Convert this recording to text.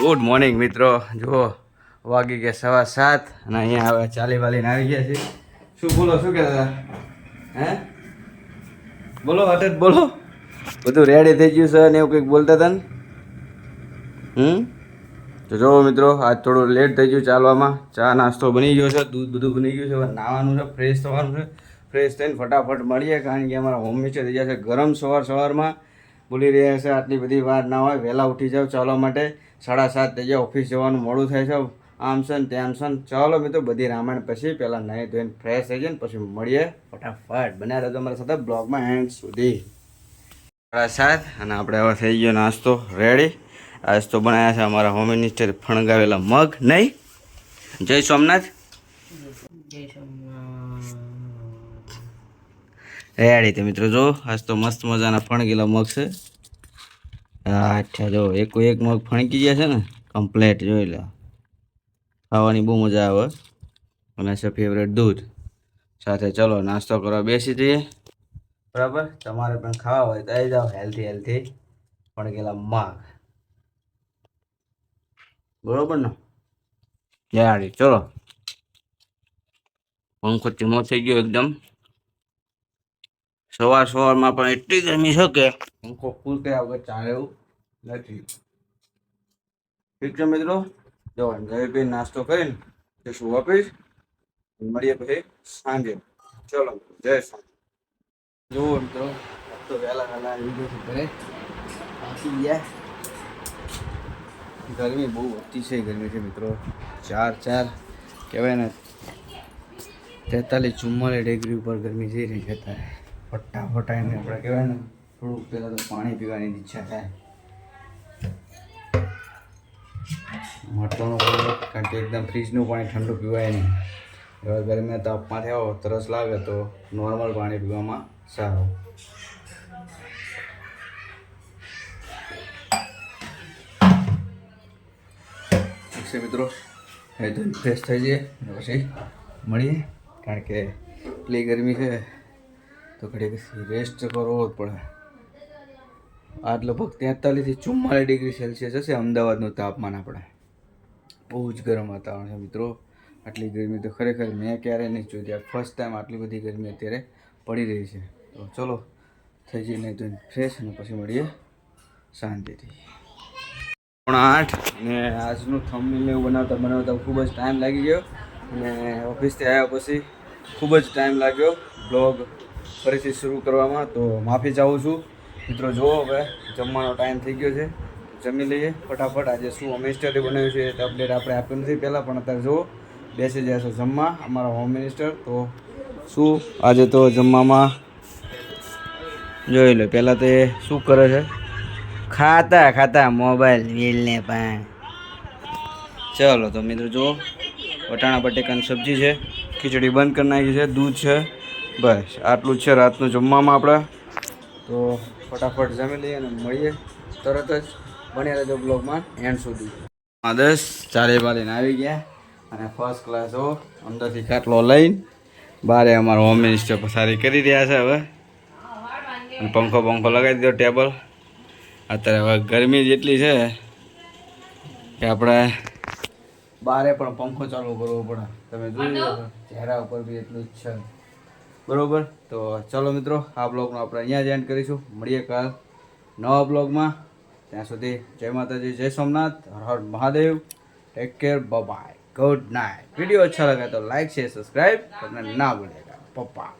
Good morning મિત્રો. જુઓ, વાગી ગયા સવા સાત અને અહીંયા હવે ચાલી વાલીને આવી ગયા છે શું બોલો, શું કહેતા હે? બોલો હટેટ બોલો. બધું રેડી થઈ ગયું છે ને એવું કંઈક બોલતા હતા ને? હમ? તો જુઓ, મિત્રો, આજ થોડું લેટ થઈ ગયું ચાલવામાં. ચા નાસ્તો બની ગયો છે, દૂધ બધું બની ગયું છે નાવાનું છે ફ્રેશ થવાનું છે. ફ્રેશ થઈને ફટાફટ મળીએ, કારણ કે અમારા હોમ મિસ્ટર થઈ ગયા છે. ગરમ સવાર સવારમાં બોલી રહ્યા છે, આટલી બધી વાર ના હોય, વહેલા ઉઠી જાઓ ચાલવા માટે. સાડા સાત થઈ જાય ઓફિસ જવાનું મોડું થાય છે. આમ છે ને તેમ છે ને ચાલો મિત્રો બધી રામાયણ પછી પહેલાં નહીં ધોઈને ફ્રેશ થઈ જાય ને પછી મળીએ. ફટાફટ. બન્યા રહેજો અમારા સાથે બ્લોગમાં એન્ડ સુધી. સાડા સાત અને આપણે હવે થઈ ગયો નાસ્તો રેડી આજ તો બનાવ્યા છે અમારા હોમ મિનિસ્ટર ફણગાવેલા મગ. નહીં? જય સોમનાથ. રેડી તે મિત્રો જો. આજ તો મસ્ત મજાના ફણગેલા મગ છે. અચ્છા, જો, એક એક મગ ફણકી ગયા છે ને કમ્પ્લેટ જોઈ લો. ખાવાની બહુ મજા આવે. અને છે ફેવરેટ દૂધ. સાથે ચલો, નાસ્તો કરવા બેસી જઈએ. બરાબર? તમારે પણ ખાવા હોય તો આવી જાઓ હેલ્ધી હેલ્ધી ફણકેલા મગ. બરોબર ને? રેડી ચલો. પંખો ચીમો થઈ ગયો એકદમ. સવાર સવારમાં પણ એટલી ગરમી છે કે પંખો ફૂલ કર્યા વગર ચાલે એવું નથી. ઠીક છે મિત્રો? જો જયભાઈ નાસ્તો કરીને શું ઓફિસ મળીએ પછી સાંજે. ચલો, જય સાંજ જુઓ મિત્રો તો વહેલા વહેલા છું ઘરે. પાછી ગયા ગરમી બહુ અતિશય ગરમી છે મિત્રો. ચાર ચાર, કહેવાય ને, તેતાલીસ, ચુમ્માલીસ ડિગ્રી ઉપર ગરમી જઈ રહી છે અત્યારે ફટાફટ આવીને આપણે કહેવાય ને, થોડુંક પહેલાં તો પાણી પીવાની ઈચ્છા થાય. માટલાનું પાણી, કારણ કે એકદમ ફ્રીજનું પાણી ઠંડુ પીવાય નહીં. હવે ગરમી તાપમાં થયો તરસ લાગે તો નોર્મલ પાણી પીવામાં સારું. છે મિત્રો એ તો ફ્રેશ થઈ જઈએ પછી મળીએ, કારણ કે એટલી ગરમી છે. તો ઘડીક રેસ્ટ કરવો જ પડે. આજ લગભગ તેતાલીસથી ચુમ્માલીસ ડિગ્રી સેલ્સિયસ હશે અમદાવાદનું તાપમાન આપણે. બહુ જ ગરમ વાતાવરણ છે મિત્રો. આટલી ગરમી તો ખરેખર મેં ક્યારેય નહીં જોઈ. ત્યાં ફર્સ્ટ ટાઈમ આટલી બધી ગરમી અત્યારે પડી રહી છે. તો ચલો, થઈ જઈએ નહીં તો ફ્રેશ અને પછી મળીએ શાંતિથી. પણ આઠ ને આજનું થંબનેલ એવું બનાવતા બનાવતા ખૂબ જ ટાઈમ લાગી ગયો. અને ઓફિસથી આવ્યા પછી ખૂબ જ ટાઈમ લાગ્યો. બ્લોગ ફરીથી શરૂ કરવામાં તો માફી ચાહું છું. મિત્રો, જુઓ હવે જમવાનો ટાઈમ થઈ ગયો છે. જમી લઈએ ફટાફટ. આજે શું હોમ સ્ટડી બનાવ્યું છે એ અપડેટ આપણે આપ્યું નથી પહેલાં, પણ અત્યારે જુઓ, બેસી જશે જમવા. અમારા હોમ મિનિસ્ટર તો શું? આજે તો જમવામાં જોઈ લો, પહેલાં તો એ શું કરે છે? ખાતા ખાતા મોબાઈલ વેલને પણ ચલો તો મિત્રો, જુઓ, વટાણા, બટેકાની સબ્જી છે, ખીચડી બંધ કરી નાખી છે, દૂધ છે બસ આટલું જ છે રાતનું જમવામાં આપણે તો ફટાફટ જમી લઈએ અને મળીએ. તરત જ બન્યા રહેજો બ્લોગમાં એન્ડ સુધી. દસ ચારે બારીને આવી ગયા અને ફર્સ્ટ ક્લાસ હો. અંદરથી ખાટલો લઈને બારે અમારો હોમ મિનિસ્ટર પસારી કરી રહ્યા છે હવે. અને પંખો પંખો લગાવી દીધો ટેબલ. અત્યારે હવે ગરમી જેટલી છે કે આપણે બારે પણ પંખો ચાલુ કરવો પડે. તમે જોઈ લો ચહેરા ઉપર બી એટલું જ છે. બરાબર? તો ચાલો મિત્રો, આ બ્લોગનો આપણે અહીંયા જ એન્ડ કરીશું. મળીએ કાલ નવા બ્લોગમાં. ત્યાં સુધી જય માતાજી, જય સોમનાથ, હર હર Mahadev. Take care bye good night video અચ્છા લગે તો લાઈક શેર સબસ્ક્રાઈબ અને ના ભૂલેગા પપ્પા